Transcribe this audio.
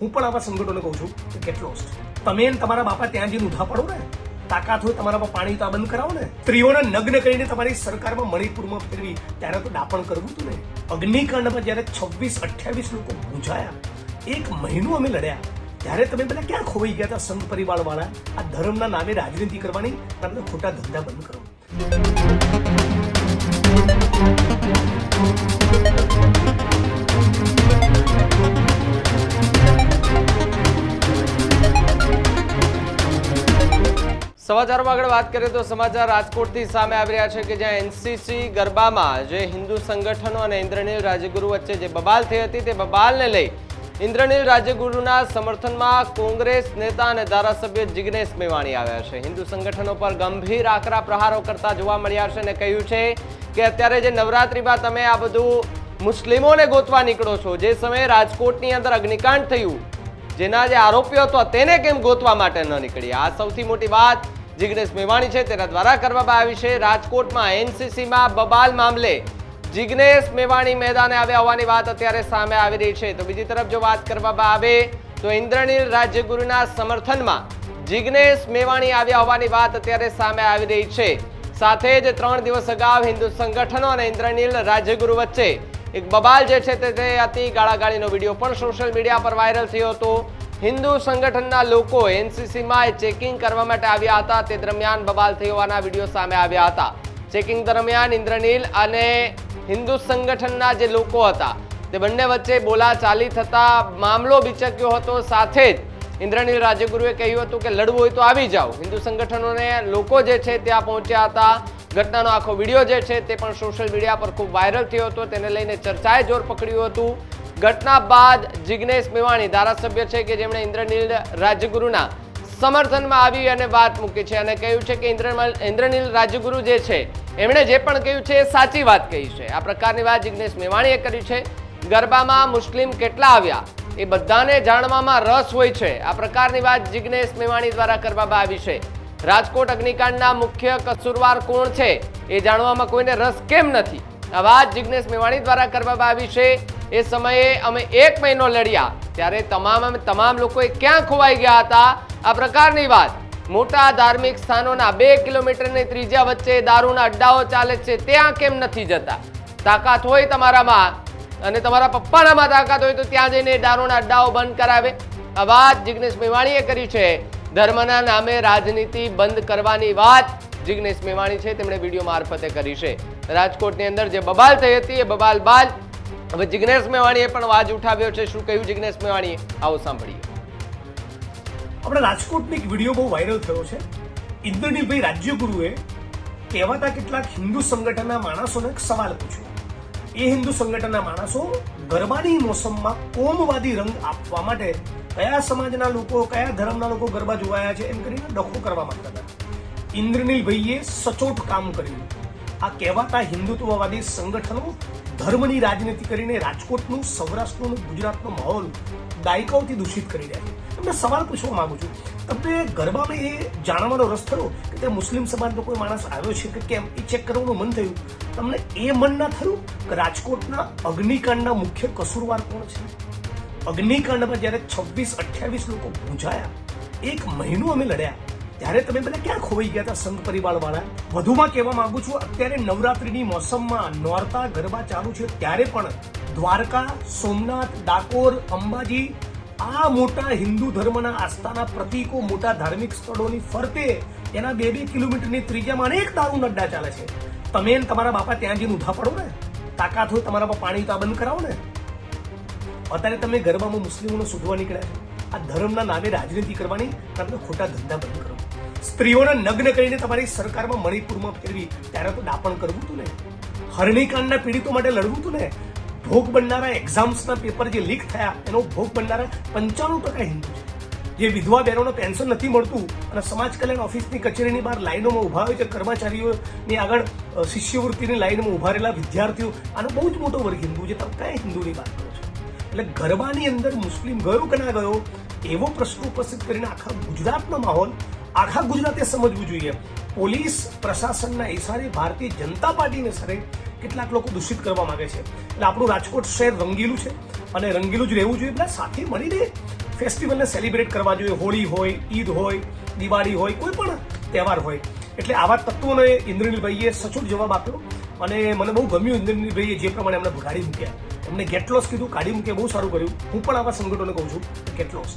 હું પણ આવા સંગઠનોને કહું છું કે ગેટ લોસ્ટ તમે ને તમારા બાપા ત્યાં જઈને ઉધા પડો ને, તાકાત હોય તમારા પર પાણી તો આ બંધ કરાવો ને. સ્ત્રીઓને નગ્ન કરીને તમારી સરકારમાં મણિપુરમાં ફેરવી ત્યારે તો દાપણ કરવું હતું ને. અગ્નિકાંડમાં જ્યારે છવ્વીસ અઠ્યાવીસ લોકો મૂંઝાયા, એક મહિનો અમે લડ્યા, ત્યારે તમે બધા ક્યાં ખોવાઈ ગયા હતા સંઘ પરિવાર વાળા આ ધર્મના નામે રાજનીતિ કરવાની અને આ બધા ખોટા ધંધા બંધ કરો. સમાચારોમાં આગળ વાત કરીએ તો સમાચાર રાજકોટથી સામે આવી રહ્યા છે કે જ્યાં એનસીસી ગરબામાં જે હિન્દુ સંગઠનો અને ઇન્દ્રનીલ રાજગુરુ વચ્ચે જે બબાલ થઈ હતી તે બબાલને લઈ ઇન્દ્રનીલ રાજગુરુના સમર્થનમાં કોંગ્રેસ નેતા અને ધારાસભ્ય જિગ્નેશ મેવાણી આવ્યા છે. હિન્દુ સંગઠનો પર ગંભીર આકરા પ્રહારો કરતા જોવા મળ્યા છે અને કહ્યું છે કે અત્યારે જે નવરાત્રિમાં તમે આ બધું મુસ્લિમોને ગોતવા નીકળો છો, જે સમયે રાજકોટની અંદર અગ્નિકાંડ થયું, જેના જે આરોપીઓ હતો તેને કેમ ગોતવા માટે ન નીકળ્યા? આ સૌથી મોટી વાત જિગ્નેશ મેવાણી છે, તેના દ્વારા કરવામાં આવી છે. રાજકોટમાં એનસીસીમાં બબાલ મામલે જિગ્નેશ મેવાણી મેદાને આવ્યા હોવાની વાત અત્યારે સામે આવી રહી છે. તો બીજી તરફ જો વાત કરવામાં આવે, તો ઇન્દ્રનીલ રાજ્યગુરુના સમર્થનમાં જિગ્નેશ મેવાણી આવ્યા હોવાની વાત અત્યારે સામે આવી રહી છે. સાથે જ ત્રણ દિવસ અગાઉ હિન્દુ સંગઠનો અને ઇન્દ્રનીલ રાજ્યગુરુ વચ્ચે એક બબાલ જે છે તે તે અતિ ગાળાગાળીનો વીડિયો પણ સોશિયલ મીડિયા પર વાયરલ થયો હતો. હિન્દુ સંગઠનના લોકો એનસીસીમાં ચેકિંગ કરવા માટે આવ્યા હતા. તે દરમિયાન બબાલ થઈ હોવાના વીડિયો સામે આવ્યા હતા. ચેકિંગ દરમિયાન ઇન્દ્રનીલ અને હિન્દુ સંગઠનના જે લોકો હતા, તે બંને વચ્ચે બોલાચાલી થતા મામલો બિચક્યો હતો. સાથે જ ઇન્દ્રનીલ રાજ્યગુરુએ કહ્યું હતું કે લડવું હોય તો આવી જાઓ. હિન્દુ સંગઠનોને લોકો જે છે ત્યાં પહોંચ્યા હતા. ઘટનાનો આખો વીડિયો જે છે તે પણ સોશિયલ મીડિયા પર ખૂબ વાયરલ થયો હતો. તેને લઈને ચર્ચાએ જોર પકડ્યું હતું. ઘટના બાદ જિગ્નેશ મેવાણી ધારાસભ્ય છે કે જેમણે ઇન્દ્રનીલ રાજ્યગુરુના સમર્થનમાં આવી અને વાત મૂકી છે અને કહ્યું છે કે ઇન્દ્રનીલ રાજ્યગુરુ જે છે, એમણે જે પણ કહ્યું છે એ સાચી વાત કહી છે. આ પ્રકારની વાત જિગ્નેશ મેવાણીએ કરી છે. ગરબામાં મુસ્લિમ કેટલા આવ્યા? એ બધાને જાણવામાં રસ હોય છે. આ પ્રકારની વાત જિગ્નેશ મેવાણી દ્વારા કરવામાં આવી છે. રાજકોટ અગ્નિકાંડના મુખ્ય કસુરવાર કોણ છે? એ જાણવામાં કોઈને રસ કેમ નથી? આ વાત જિગ્નેશ મેવાણી દ્વારા કરવામાં આવી છે. એ સમયે અમે એક મહિનો લડ્યા, ત્યારે તમામ અમે તમામ લોકોએ ક્યાં ખોવાઈ ગયા હતા? આ પ્રકારની વાત. મોટા ધાર્મિક સ્થાનોના બે કિલોમીટરની ત્રીજા વચ્ચે દારૂના અડ્ડાઓ ચાલે છે, ત્યાં કેમ નથી જતા? તાકાત હોય તમારામાં? અને તમારા પપ્પાનામાં તાકાત હોય તો ત્યાં જઈને દારૂના અડ્ડાઓ બંધ કરાવે. આ વાત જિગ્નેશ મેવાણીએ કરી છે. ધર્મના નામે રાજનીતિ બંધ કરવાની વાત જિગ્નેશ મેવાણી છે, તેમણે વીડિયો મારફતે કરી છે. રાજકોટની અંદર જે બબાલ થઈ હતી, એ બબાલ બાદ હવે જિગ્નેશ મેવાણીએ પણ વાજ ઉઠાવ્યો છે. શું કહ્યું જિગ્નેશ મેવાણીએ? આવો સાંભળીએ. આપણે રાજકોટનો એક વીડિયો બહુ વાયરલ થયો છે. ઇન્દ્રનીલભાઈ રાજ્યગુરુએ કહેવાતા કેટલાક હિન્દુ સંગઠનના માણસોને એક સવાલ પૂછ્યો. એ હિન્દુ સંગઠનના માણસો ગરબાની મોસમમાં કોમવાદી રંગ આપવા માટે કયા સમાજના લોકો, કયા ધર્મના લોકો ગરબા જોવાયા છે એમ કરીને ડખો કરવા માંગતા હતા. ઇન્દ્રનીલભાઈએ સચોટ કામ કર્યું. આ કહેવાતા હિન્દુત્વવાદી સંગઠનો ધર્મની રાજનીતિ કરીને રાજકોટનું, સૌરાષ્ટ્રનું ગુજરાતનો માહોલ દાયકાઓથી દૂષિત કરી રહ્યા છે. તમને સવાલ પૂછવા માંગુ છું, તમને ગરબામાં એ જાણવાનો રસ થયો કે તે મુસ્લિમ સમાજનો કોઈ માણસ આવ્યો છે કે કેમ? એ ચેક કરવાનું મન થયું. તમને એ મન ના થયું કે રાજકોટના અગ્નિકાંડના મુખ્ય કસૂરવાર કોણ છે? અગ્નિકાંડમાં જ્યારે છવ્વીસ અઠ્યાવીસ લોકો પૂંજાયા એક મહિનો અમે લડ્યા ત્યારે તમે બધા ક્યાં ખોવાઈ ગયા હતા, સંઘ પરિવાર વાળા વધુમાં કહેવા માંગુ છું, અત્યારે નવરાત્રિની મોસમમાં નોરતા ગરબા ચાલુ છે, ત્યારે પણ દ્વારકા, સોમનાથ, ડાકોર, અંબાજી, આ મોટા હિન્દુ ધર્મના આસ્થાના પ્રતીકો મોટા ધાર્મિક સ્થળોની ફરતે એના બે બે કિલોમીટરની ત્રિજ્યામાં અનેક દારૂ નડ્ડા ચાલે છે. તમે તમારા બાપા ત્યાં જઈને ઉધા પડો ને? તાકાત હોય તમારા પર પાણી તો બંધ કરાવો ને? અત્યારે તમે ગરબામાં મુસ્લિમોને શોધવા નીકળ્યા આ ધર્મના નામે રાજનીતિ કરવાની તમને ખોટા ધંધા બંધ કરો. સ્ત્રીઓને નગ્ન કરીને તમારી સરકારમાં મણિપુરમાં ફેરવી, ત્યારે તો દાપણ કરવું હતું ને. હરણીકાંડના પીડિતો માટે લડવું હતું ને. ભોગ બનનારા એક્ઝામ્સના પેપર જે લીક થયા, એનો ભોગ બનનારા પંચાણું ટકા હિન્દુ છે. જે વિધવા બહેનોને પેન્શન નથી મળતું અને સમાજ કલ્યાણ ઓફિસની કચેરીની બહાર લાઈનોમાં ઊભા હોય છે, કર્મચારીઓની આગળ શિષ્યવૃત્તિની લાઈનમાં ઊભા રહેલા વિદ્યાર્થીઓ, આનો બહુ જ મોટો વર્ગ હિન્દુ છે. તમે કયા હિન્દુની વાત કરો છો? એટલે ગરબાની અંદર મુસ્લિમ ગયો કે ના ગયો, એવો પ્રશ્ન ઉપસ્થિત કરીને આખા ગુજરાતનો માહોલ આખા ગુજરાતે સમજવું જોઈએ. પોલીસ પ્રશાસનના ઇશારે ભારતીય જનતા પાર્ટીને સરે કેટલાક લોકો દૂષિત કરવા માંગે છે. એટલે આપણું રાજકોટ શહેર રંગીલું છે અને રંગીલું જ રહેવું જોઈએ. એટલે સાથે મળીને ફેસ્ટિવલને સેલિબ્રેટ કરવા જોઈએ. હોળી હોય, ઈદ હોય, દિવાળી હોય, કોઈ પણ તહેવાર હોય. એટલે આવા તત્વોને ઇન્દ્રનીલભાઈએ સચોટ જવાબ આપ્યો અને મને બહુ ગમ્યું ઇન્દ્રનીલભાઈએ જે પ્રમાણે એમને ભગાડી મૂક્યા. એમને ગેટલોસ કીધું, કાઢી મૂકે બહુ સારું કર્યું. હું પણ આવા સંગઠનોને કહું છું ગેટલોસ